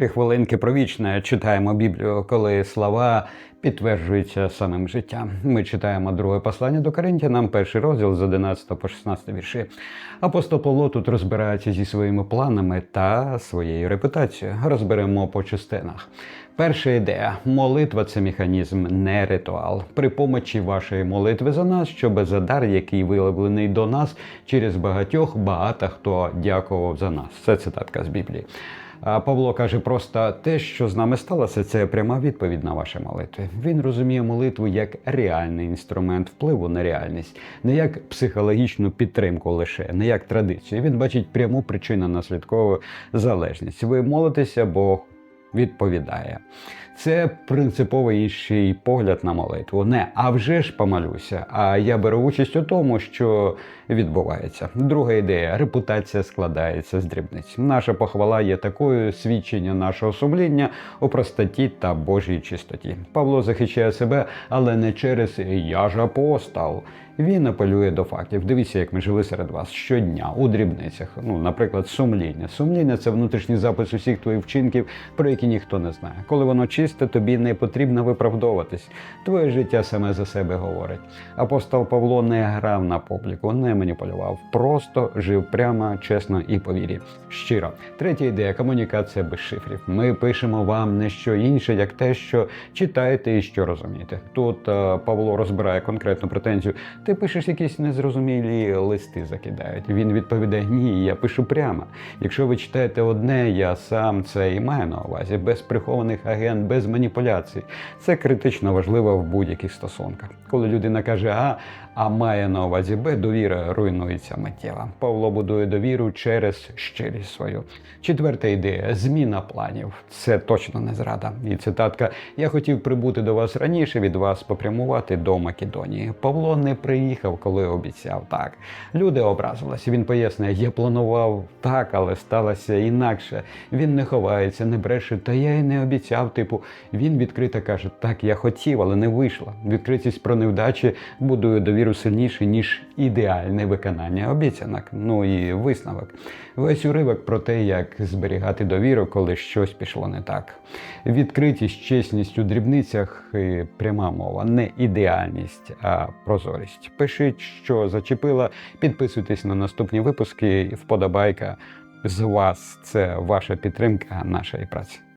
Три хвилинки про вічне читаємо Біблію, коли слова підтверджуються самим життям. Ми читаємо друге послання до Коринтянам, перший розділ з 11 по 16 вірші. Апостол Павло тут розбирається зі своїми планами та своєю репутацією. Розберемо по частинах. Перша ідея: молитва це механізм, не ритуал. При помочі вашої молитви за нас, щоб за дар, який виявлений до нас через багатьох, багато хто дякував за нас. Це цитатка з Біблії. Павло каже просто те, що з нами сталося, це пряма відповідь на ваші молитви. Він розуміє молитву як реальний інструмент впливу на реальність, не як психологічну підтримку лише, не як традицію. Він бачить пряму причину наслідкову залежність. Ви молитеся, Бог відповідає. Це принципово інший погляд на молитву. Не а вже ж помолюся, а я беру участь у тому, що відбувається. Друга ідея репутація складається з дрібниць. Наша похвала є такою свідчення нашого сумління у простоті та Божій чистоті. Павло захищає себе, але не через я ж апостол. Він апелює до фактів. Дивіться, як ми жили серед вас щодня у дрібницях. Ну, наприклад, сумління. Сумління це внутрішній запис усіх твоїх вчинків, про які ніхто не знає. Коли воно чисте, тобі не потрібно виправдовуватись. Твоє життя саме за себе говорить. Апостол Павло не грав на публіку, не маніпулював, просто жив прямо, чесно і по вірі. Щиро. Третя ідея комунікація без шифрів. Ми пишемо вам не що інше, як те, що читаєте і що розумієте. Тут е, Павло розбирає конкретну претензію. Ти пишеш якісь незрозумілі листи закидають. Він відповідає: Ні, я пишу прямо. Якщо ви читаєте одне, я сам це і маю на увазі, без прихованих агент, без маніпуляцій. Це критично важливо в будь-яких стосунках. Коли людина каже А, а має на увазі Б, довіра руйнується миттєво. Павло будує довіру через щирість свою. Четверта ідея зміна планів. Це точно не зрада. І цитатка: Я хотів прибути до вас раніше, від вас попрямувати до Македонії. Павло не приїхав, коли обіцяв так. Люди образилися. Він пояснює, я планував так, але сталося інакше. Він не ховається, не бреше, та я й не обіцяв. Типу, він відкрито каже: Так, я хотів, але не вийшло. Відкритість про невдачі будує довіру сильніше, ніж ідеальне виконання обіцянок. Ну і висновок. Весь уривок про те, як зберігати довіру, коли щось пішло не так. Відкритість, чесність у дрібницях пряма мова, не ідеальність, а прозорість. Пишіть, що зачепило, підписуйтесь на наступні випуски. Вподобайка з вас це ваша підтримка нашої праці.